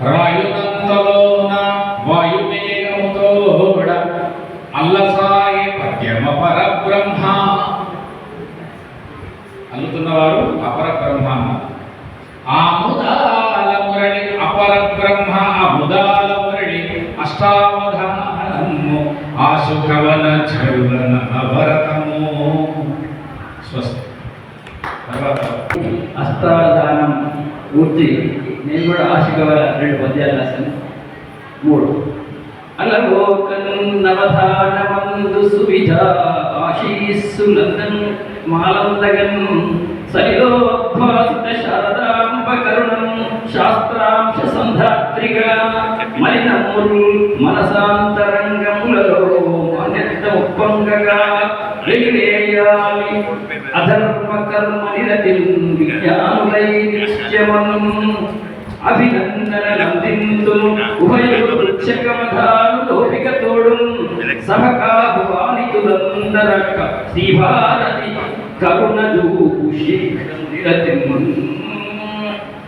రాయునంతలోన వాయువేగముతోడ అల్లసాయ పద్యమ పరబ్రహ్మ. అల్లుతున్నవారు అపరబ్రహ్మ. ఆముదాల మురళి అపరబ్రహ్మ అముదాల మురళి అష్టావధానము ఆశుకవన చరువన అవరతము స్వస్తి. తర్వాత అష్టావధానం. పూర్తి నేను కూడా ఆశగా రెండు పద్యాలు రాశాను. మూడు. అలవోకన్నవధానమందు సువిధ ఆశీస్సులందన్ మాలందగన్ సలిలోద్భాసిత శారదాంబకరుణం శాస్త్రాంశ సంధాత్రిగా మలినముల్ మనసా మనెత్త ఉప్పంగగా వెలివేయాలి అధర్మ కర్మ నిరతిమను విజ్ఞానులై నిత్యమను అభినందన నందింతును ఉభయులు లోపిక తోడు సహకాభువానితులందరక శ్రీభారతి కరుణ దూషి శీఘ్రం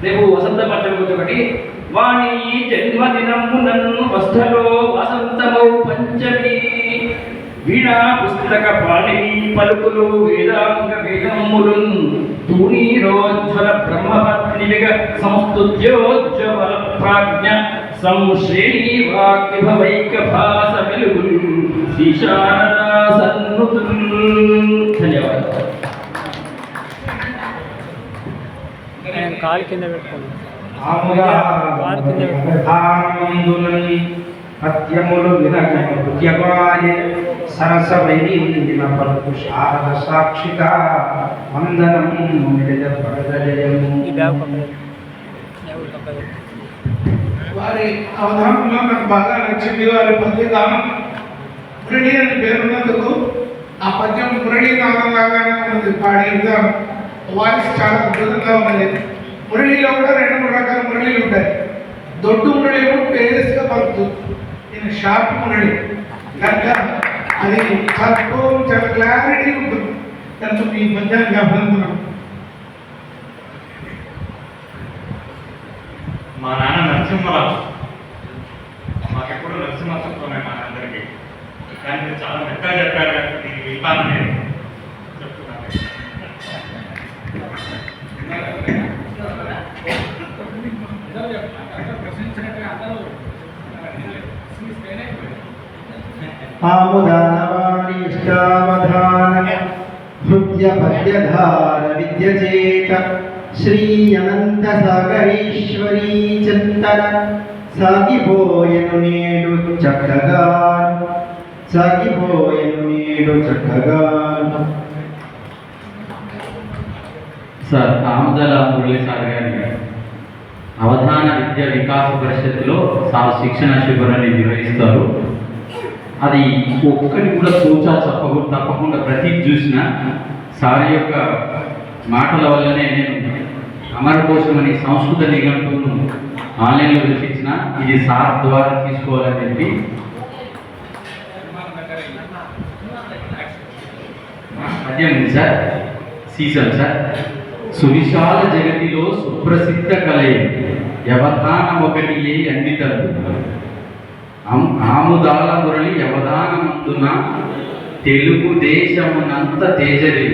రేపు వసంత పంచమి ఒకటి. వాణి జన్మదినమునన్ను వస్థలో వసంతమౌ పంచమి. వీణా పుస్తక పాణిని పలుకులు వేదాంగ వేదములు తూణీరోజ్వల బ్రహ్మపత్నివిగ సంస్తుత్యోజ్వల ప్రాజ్ఞ సంశ్రేణి వాక్యభవైక భాస వెలుగులు శ్రీశారదా సన్నుతులు ధన్యవాదాలు కాలు కింద ఆనందులని పద్యములు వినగను హృద్యమాయే సరస వైరీన పలుకు శారద సాక్షిక వందనం నిజ పరదయము వారి అవధానంలో నాకు బాగా నచ్చింది వారి పద్యగానం. మురళి అని పేరున్నందుకు ఆ పద్యం మురళీ నాదం లాగానే ఉన్నది. పాడే విధానం వాయిస్ చాలా అద్భుతంగా ఉన్నది. మురళిలో కూడా రెండు మూడు రకాల మురళీలు ఉంటాయి. దొడ్డు మురళి ఏమో పేరెస్గా పలుకుతుంది నేను షార్ప్ మురళి. కనుక అది చాలా ఎక్కువ చాలా క్లారిటీ ఉంటుంది. కనుక మీ పద్యానికి అభినందనం మా నాన్న నరసింహరావు. మాకెప్పుడు నరసింహత్వమే మా అందరికి. కానీ మీరు చాలా మెత్తగా చెప్పారు కాబట్టి నేను వింటాను నేను చెప్తున్నాను. ఆముదానవాణి ఇష్టావధాన హృద్య పద్యధార విద్యచేత శ్రీయనంత సాగరీశ్వరీ చింతన సాగిపోయను నేడు చక్కగా సాగిపోయను నేడు చక్కగా సార్ ఆముదల మురళీ సార్ గారి అవధాన విద్య వికాస పరిషత్తులో సార్ శిక్షణ శిబిరాన్ని నిర్వహిస్తారు. అది ఒక్కటి కూడా సూచా చెప్పకుండా తప్పకుండా ప్రతి చూసిన సార్ యొక్క మాటల వల్లనే నేను అమరకోశం అనే సంస్కృత నిఘంటువును ఆన్లైన్లో రచించిన ఇది సార్ ద్వారా తీసుకోవాలని చెప్పి. పద్యం సార్. Season sir. సువిశాల జగతిలో సుప్రసిద్ధ కలయ. వ్యవధానం ఒకటి ఏ ఆముదాల మురళి యవదానమందున తెలుగు దేశమునంత తేజరి.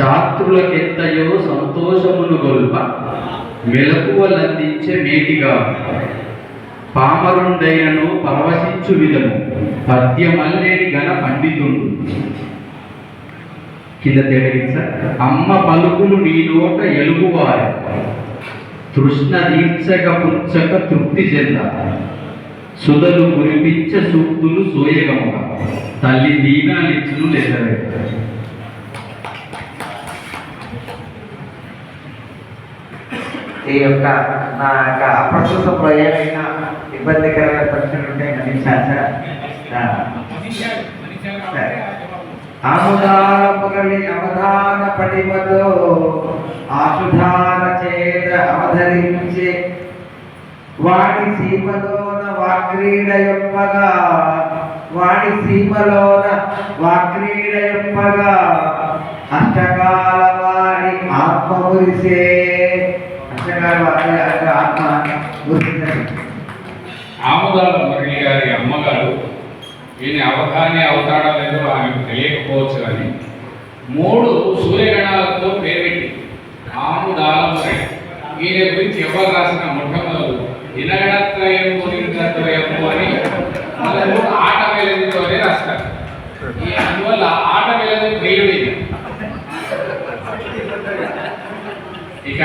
చాత్రులకెత్తయో సంతోషమును గొల్ప మెలకువలందించే మేటిగా. పామరుండైనను పరవశించు విధము పద్యమల్లేని గణ పండితుండు. కింద తెలియదు సార్ అమ్మ పలుకులు నీ నోట ఎలుగువారు. తృష్ణ దీక్షక పుచ్చక తృప్తి చెంద సుధలు కురిపించ సూక్తులు సోయగముగ. తల్లి దీనాలిచ్చును లేదా ఈ యొక్క నా యొక్క అప్రస్తుతంలో ఏమైనా ఇబ్బందికరమైన పరిస్థితులు ఉంటే గమనించాలి సార్. ఆ, అవధాన పడిమతో ఆశుధాన చేత అవధరించే వాడి సీమలోన వాక్రీడయొప్పగా వాడి సీమలోన వాక్రీడయొప్పగా అష్టకాల వారి ఆత్మ మురిసే అష్టకాల వాడి ఆత్మ ఆముదాల మురళి గారి అమ్మగారు ఈయన అవధాని అవుతాడా లేదో ఆమెకు తెలియకపోవచ్చు అని మూడు సూర్యగణాలతో పేరు పెట్టి ఆముదాల మురళి ఈయన గురించి ఎవరు రాసిన మొట్టమొదలు ఇనగణత్రయం గురించత్రయము అని మళ్ళీ ఆట వేలదితోనే రాస్తారు. ఈ అందువల్ల ఆట ఇక